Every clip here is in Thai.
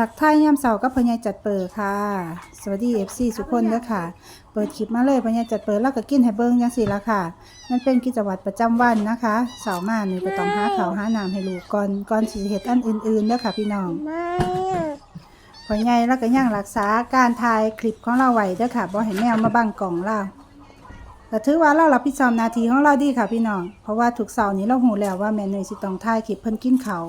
ทักทายยามเสาร์กับพญายจัดเปิดค่ะ สวัสดีเอฟซีสุกคนเด้อค่ะ เปิดคลิปมาเลยพญายจัดเปิดแล้วก็กินให้เบิ้งยังสิละค่ะ มันเป็นกิจวัตรประจำวันนะคะเสาร์มานี่ก็ต้องหาเขาวหาน้ำให้ลูกก่อนก่อนสิเฮ็ดอันอื่นๆเด้อค่ะ พี่น้องพญายแล้วก็ยังรักษาการถ่ายคลิปของเราไว้เด้อค่ะบ่ให้แมวมาบังกล่องเราก็ถือว่าเรารับผิดชอบนาทีของเราดีค่ะพี่น้อง เพราะว่าทุกเสาร์นี้เราหูแล้วว่าแม่เนยสิต้องถ่ายคลิปเพิ่นกินเข้าว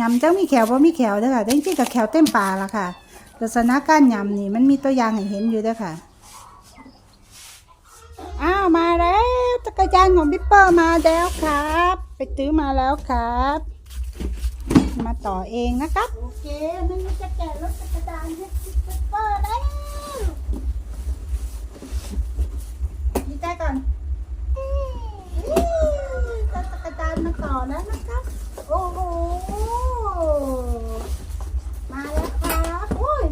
ยำจ้ามีแขวบ่มีแขวเด้อค่ะแต่จริงๆกับแขวเต็มปาละค่ะลักษณะการยำนี่มันมีตัวอย่างให้เห็นอยู่เด้อค่ะ อ้าวมาแล้วจักรยานของพี่เปอร์มาแล้วครับ ไปซื้อมาแล้วครับ มาต่อเองนะครับ โอเคมันจะแกะรถจักรยานให้พี่เปอร์แล้วดีใจก่อนจะจักรยานมาต่อแล้วนะครับ โอ้โห มาแล้วครับอุ้ย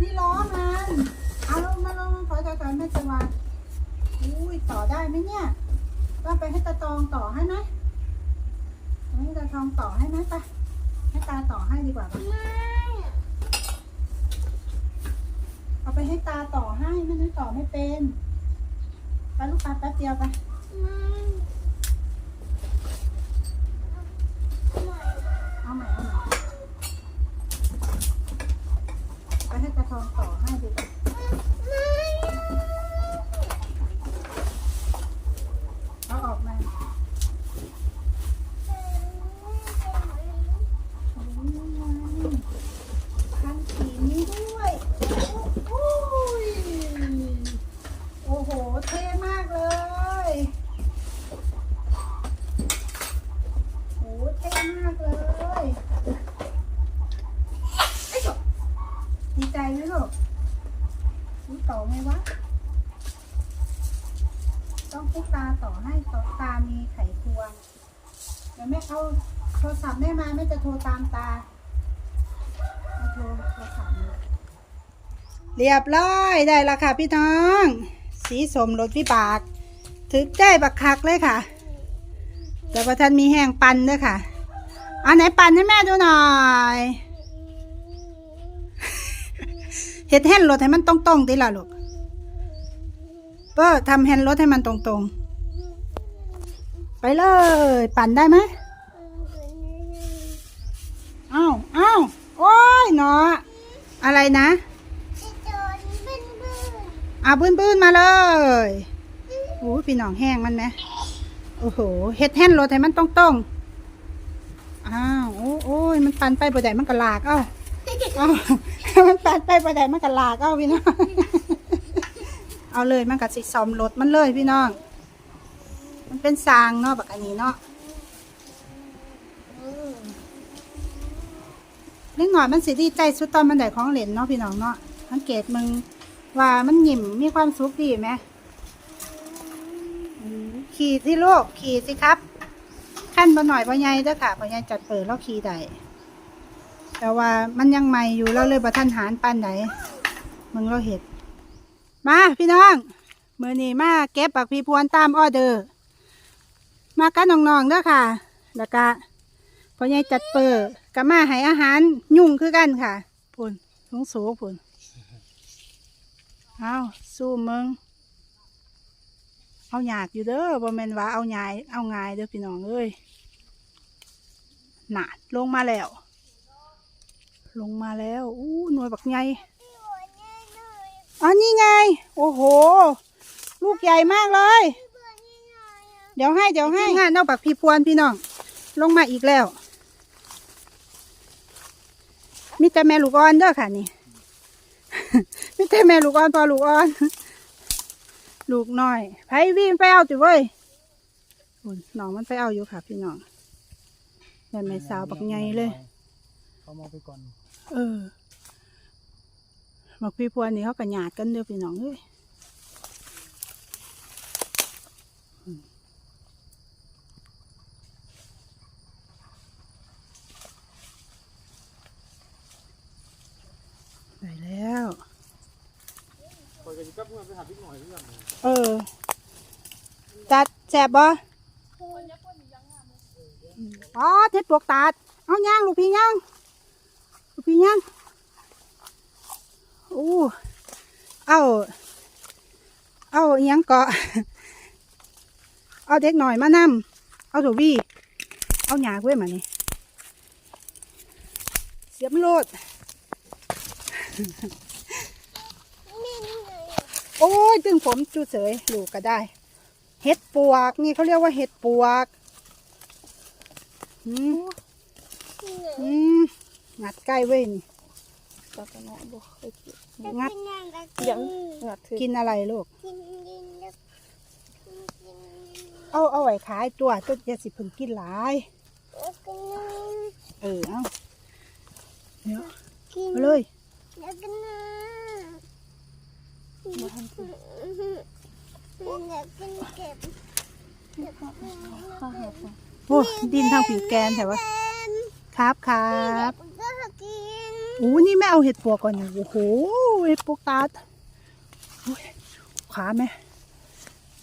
นี่ล้อมันเอาลงมาลงขอถอยๆแม่จะวางอุ้ยต่อได้ไหมเนี่ยต้อง ไปให้ตาตองต่อให้ไหมให้ตาทองต่อให้ไหมไปให้ตาต่อให้ดีกว่าปะไม่เอาไปให้ตาต่อให้ไม่งั้นต่อไม่เป็นไปลูกปลาแป๊บเดียวไป ไม่ เอาใหม่เอาใหม่ไปให้ตาทองต่อให้ดีกว่า ไม่ เอาออกมาโอ้ยคันสีนี้ด้วยโอ้ยโอ้โห เท่มากเลย โอ้เท่มากเลยไอ้จบ มลูกรู้ต่อไหมวะ ต้องพุกตาต่อให้ต่อตามีไขควงเดี๋ยวแม่เอาโทรศัพท์แม่มาแม่จะโทรตามตาเอาโทรโทรศัพท์มาเรียบร้อยได้และค่ะพี่น้อง สีสมรถวิบาก ถึกได้บักคักเลยค่ะ แต่ว่าท่านมีแห้งปันด้วยค่ะเอาไหนปันให้แม่ดูหน่อย เห็ดแห่นรถให้มันตรงๆติล่ะลูกเปิ้ลทำแฮนด์รถให้มันตรงๆ ไปเลย ปั่นได้ไหมอ้าวอ้าวโอ้ยเนาะอะไรนะจะบึ้นบึ้นอะบื้นๆมาเลยโอ้ยพี่น้องแห้งมันไหมโอ้โหเฮ็ดแห่นรถให้มันตรงๆอ้าวโอ้โอ้ยมันปั่นไปบ่ได้มันก็ลาก เอ้าเอ้า มันปั่นไปบ่ได้มันก็ลากเอาพี่น้อง เอาเลยมันก็สิซ่อมรถมันเลยพี่น้อง มันเป็นสร้างเนาะบักอันนี้เนาะเล็กหน่อยมันสิดีใจสุดตอนมันได้ของเล่นเนาะพี่น้องเนาะสังเกตมึงว่ามันหยิ่มมีความสุขดีไหมอืมขี่สิลูกขี่สิครับขั้นบ่หน่อยบ่ใหญ่เด้อค่ะบ่ใหญ่จัดเปิดแล้วขี่ได้ แต่ว่ามันยังใหม่อยู่เราเลยบ่ทันหารปานไหนมึงเราเห็ด มาพี่น้องมือนี้มาเก็บปักพีพวนตามออเดอร์ มากันน้องๆเด้อค่ะ แล้วก็พ่อใหญ่จัดเปิดก็มาให้อาหารยุ่งคือกันค่ะพุ่นสูงสูงพุ่นเอาสู้มึง เอาหยากอยู่เด้อบ่แม่นว่าเอาหยายเอาง่ายเด้อพี่น้องเอ้ยหนาดลงมาแล้ว ลงมาแล้วอู้หน่วยบักใหญ่อ๋อนี่ไง โอ้โห ลูกใหญ่มากเลย เดี๋ยวให้เดี๋ยวให้งานเอาปักพี่พวนพี่น้อง ลงมาอีกแล้วมีแต่แม่ลูกอ่อนเด้อค่ะนี่มีแต่แม่ลูกอ่อนพอลูกอ่อน ลูกน้อยไผวิ่งไปเอาติเว้ยอุ่นน้องมันไปเอาอยู่ค่ะพี่น้องแต่แม่สาวบักใหญ่เลย เขามองไปก่อน เออบักพี่พวนนี่เขากัหยาดกันเด้อพี่น้องเอ้ยอืมได้แล้วคอยกันกับเมื่อไปหาพี่หน่อยเรื่องเออจัดแสบบ่อ๋อเท็ดปวกตาดเอาย่างลูกพี่ย่าง พี่ยังโอ้เอาเอาอิหยังเกาะเอาเด็กหน่อยมานำเอาถูวี่เอาหยากไว้มานี่เสียบโลดนี่นี่ไงโอ้ยดึงผมจูเสยลูกก็ได้ เห็ดปวก นี่เขาเรียกว่าเห็ดปวก อืมนี่ไงอืม งัดใกล้เว้ยนี่ตากเนาะบ่เคยกินจะงัดกินยังไงยังงัดถือกินอะไรลูกกินกินแล้วกินกินเอาเอาไว้ขายตัวตัวจะสิเพึ่งกินหลายแล้วกินเออเอาเดี๋ยวกินเอาเลยแล้วกินนะแล้วกินเก็บโอ้ดินทางผิวแกนแต่ว่าครับครับก็กิน โอ้นี่แม่เอาเห็ดปวกก่อนนะโอ้โหเห็ดปวกตาดโอ้ยขาไหม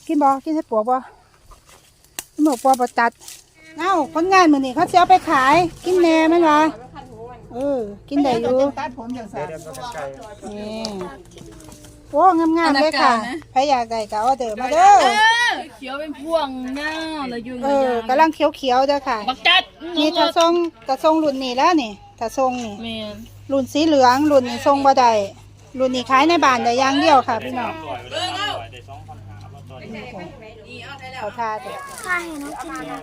กินบอกินเห็ดปวกบ่กินบอกปวกบตัดเอ้าคนงานมือนี่เขาจะเอาไปขาย กินแหน่ไหมล่ะเออ กินได้อยู่ตัดผมอย่างสาเดี๋ยวก็ไกลนี่โอ้งามๆเลยค่ะใครอยากได้ก็เอาเดิมมาเด้อเขียวเป็นพวงหน้าแล้วอยู่เออกำลังเขียวๆเด้อค่ะบักจัดนี่ถ้าทรงก็ทรงรุ่นนี้แล้วนี่ถ้าทรงนี่แม่น รุ่นสีเหลืองรุ่นนี้ทรงบ่ได้รุ่นนี้ขายในบ้านได้อย่างเดียวค่ะพี่น้องเขาทาจ้ะข้าเห็นน้องกิน